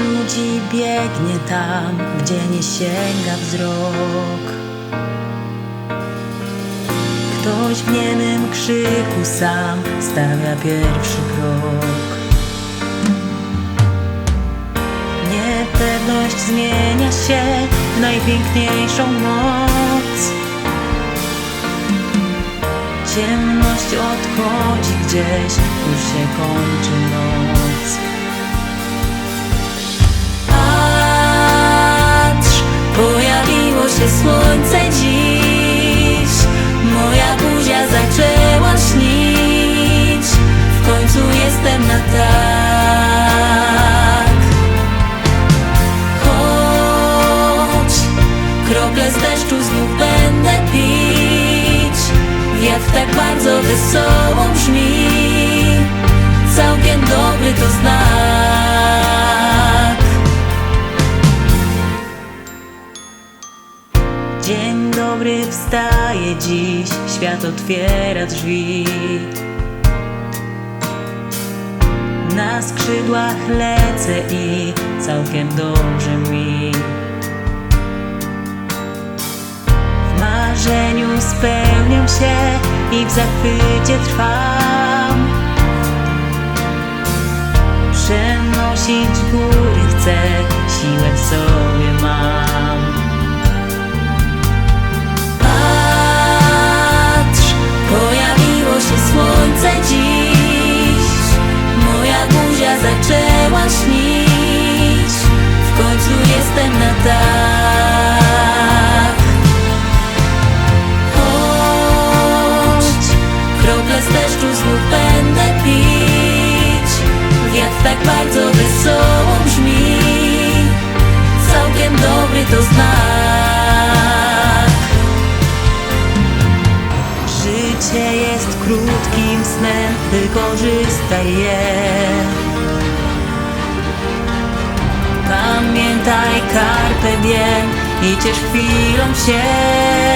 Pędzi, biegnie tam, gdzie nie sięga wzrok. Ktoś w niemym krzyku sam stawia pierwszy krok. Niepewność zmienia się w najpiękniejszą moc. Ciemność odchodzi gdzieś, już się kończy noc. Krople z deszczu znów będę pić. Wiatr tak bardzo wesoło brzmi. Całkiem dobry to znak. Dzień dobry wstaje dziś, świat otwiera drzwi. Na skrzydłach lecę i całkiem dobrze mi. Marzeniu spełniam się i w zachwycie trwam. Przenosić góry chcę, siłę w sobie mam. Tak bardzo wesoło brzmi. Całkiem dobry to znak. Życie jest krótkim snem, wykorzystaj je. Pamiętaj carpe diem i ciesz chwilą się.